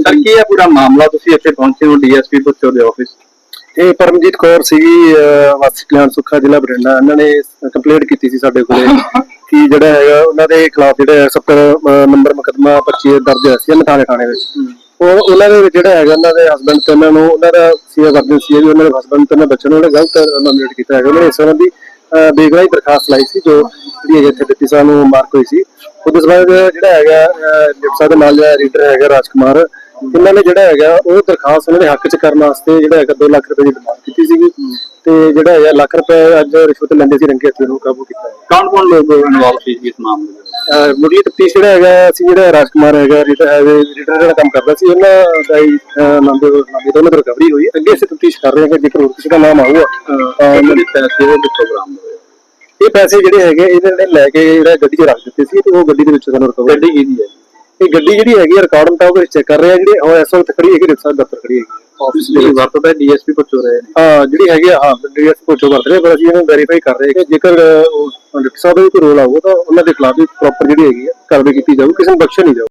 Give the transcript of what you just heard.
Sir ਕੀ ਹੈ ਪੂਰਾ ਮਾਮਲਾ? ਤੁਸੀਂ ਇੱਥੇ ਪਹੁੰਚੇ ਹੋ ਡੀਐਸਪੀ ਪੁੱਛੋ ਦੇ ਆਫਿਸ ਇਹ ਪਰਮਜੀਤ ਕੌਰ ਸੀਗੀ ਅਹ, ਵਾਸੀ ਕਲਿਆਣ ਸੁੱਖਾ ਜ਼ਿਲ੍ਹਾ ਬਠਿੰਡਾ। ਇਹਨਾਂ ਨੇ ਕੰਪਲੇਂਟ ਕੀਤੀ ਸੀ ਸਾਡੇ ਕੋਲੇ ਕਿ ਜਿਹੜਾ ਹੈਗਾ ਉਹਨਾਂ ਦੇ ਖਿਲਾਫ ਜਿਹੜਾ 70 ਨੰਬਰ ਮੁਕੱਦਮਾ 25 ਦਰਜ ਹੋਇਆ ਸੀ ਨਥਾਣੇ ਥਾਣੇ ਵਿੱਚ। ਉਹ ਉਹਨਾਂ ਦੇ ਵਿੱਚ ਜਿਹੜਾ ਹੈਗਾ ਉਹਨਾਂ ਦੇ ਹਸਬੰਡ ਤੇ ਉਹਨਾਂ ਨੂੰ ਉਹਨਾਂ ਦਾ ਸੀਆ ਵਰਦਨ ਸੀ ਵੀ ਉਹਨਾਂ ਦੇ ਹਸਬੰਡ ਤੇ ਉਹਨਾਂ ਬੱਚੇ ਨੂੰ ਉਹਨੇ ਗਲਤ ਨੋਮੀਨੇਟ ਕੀਤਾ ਹੈਗਾ। ਉਹਨਾਂ ਨੇ ਇਸ ਸੰਬੰਧੀ ਅਹ, ਬੇਗੁਨਾਹੀ ਦਰਖਾਸਤ ਲਾਈ ਸੀ ਜੋ ਜਿਹੜੀ ਹੈਗੀ ਇੱਥੇ ਦਿੱਤੀ ਸਾਨੂੰ ਮਾਰਕ ਹੋਈ ਸੀ। ਉਹਦੇ ਸੰਬੰਧ ਜਿਹੜਾ ਹੈਗਾ ਡਿਪਟੀ ਸਾਹਿਬ ਦੇ ਨਾਲ ਜਿਹੜਾ ਰੀਡਰ ਹੈਗਾ ਰਾਜਕੁਮਾਰ ਇਹਨਾਂ ਨੇ ਜਿਹੜਾ ਹੈਗਾ ਉਹ ਦਰਖਾਸਤ ਉਹਨਾਂ ਦੇ ਹੱਕ 'ਚ ਕਰਨ ਵਾਸਤੇ ਜਿਹੜਾ ਹੈਗਾ 2 ਲੱਖ ਰੁਪਏ ਦੀ ਡਿਮਾਂਡ ਕੀਤੀ ਸੀਗੀ। ਤੇ ਜਿਹੜਾ ਹੈਗਾ ਲੱਖ ਰੁਪਏ ਅੱਜ ਰਿਸ਼ਵਤ ਲੈਂਦੇ ਸੀ ਰੰਗੇ ਹੱਥੀਂ ਨੂੰ ਕਾਬੂ ਕੀਤਾ ਹੈ। ਕੌਣ ਕੌਣ ਲੋਕ ਇਨਵੋਲਵ ਸੀ ਇਸ ਮਾਮਲੇ ਵਿੱਚ? ਮੁੱਢਲੀ ਤਫਤੀਸ਼ ਜਿਹੜਾ ਹੈਗਾ ਅਸੀਂ ਜਿਹੜਾ ਰਾਜਕੁਮਾਰ ਹੈਗਾ ਰੀਡਰ ਹੈ ਰੀਡਰ ਜਿਹੜਾ ਕੰਮ ਕਰਦਾ ਸੀ ਉਹਨਾਂ ਦਾ ਹੀ ਨਾਮ ਦੇ ਨਾਮ ਦੇ ਉਹਨਾਂ ਦੀ ਰਿਕਵਰੀ ਹੋਈ। ਅੱਗੇ ਅਸੀਂ ਤਫਤੀਸ਼ ਕਰ ਰਹੇ ਹਾਂ ਕਿ ਜੇਕਰ ਹੋਰ ਕਿਸੇ ਦਾ ਨਾਮ ਆਊਗਾ ਤਾਂ ਉਹਨਾਂ ਦੇ ਪੈਸੇ ਉਹ ਕਿੱਥੋਂ ਬਰਾਮਦ ਹੋਏ? ਇਹ ਪੈਸੇ ਜਿਹੜੇ ਹੈਗੇ ਇਹਨਾਂ ਨੇ ਲੈ ਕੇ ਜਿਹੜਾ ਗੱਡੀ 'ਚ ਰੱਖ ਦਿੱਤੇ ਸੀ ਤੇ ਉਹ ਗੱਡੀ ਦੇ ਵਿੱਚ ਸਾਨੂੰ ਰਿਕਵਰ ਗੱਡੀ ਕਿਹਦੀ ਹੈ? ਇਹ ਗੱਡੀ ਜਿਹੜੀ ਹੈਗੀ ਰਿਕਾਰਡ ਮੁਤਾਬਕ ਚੈੱਕ ਕਰ ਰਹੇ ਆ ਜਿਹੜੇ ਉਹ ਇਸ ਵਕਤ ਖੜੀ ਹੈਗੀ ਰਿਪਸਾ ਦਫ਼ਤਰ ਖੜੀ ਹੈਗੀ ਆਫਿਸ ਜਿਹੜੀ ਵਰਤਦਾ ਡੀਐਸਪੀ ਪੁੱਛੋ ਰਹੇ। ਨੇ ਹਾਂ ਜਿਹੜੀ ਹੈਗੀ ਆ, ਹਾਂ ਡੀਐਸ ਕੋਚੋ ਵਰਤ ਰਹੇ ਪਰ ਅਸੀਂ ਇਹਨੂੰ ਵੈਰੀਫਾਈ ਕਰ ਰਹੇ ਹਾਂ ਕਿ ਜੇਕਰ ਸਾਹਿਬ ਦਾ ਵੀ ਕੋਈ ਰੋਲ ਆਊਗਾ ਤਾਂ ਉਹਨਾਂ ਦੇ ਖਿਲਾਫ ਵੀ ਪ੍ਰੋਪਰ ਜਿਹੜੀ ਹੈਗੀ ਆ ਕਾਰਵਾਈ ਕੀਤੀ ਜਾਊਗੀ ਕਿਸੇ ਨੂੰ ਬਖਸ਼ਿਆ ਨਹੀਂ ਜਾਊ।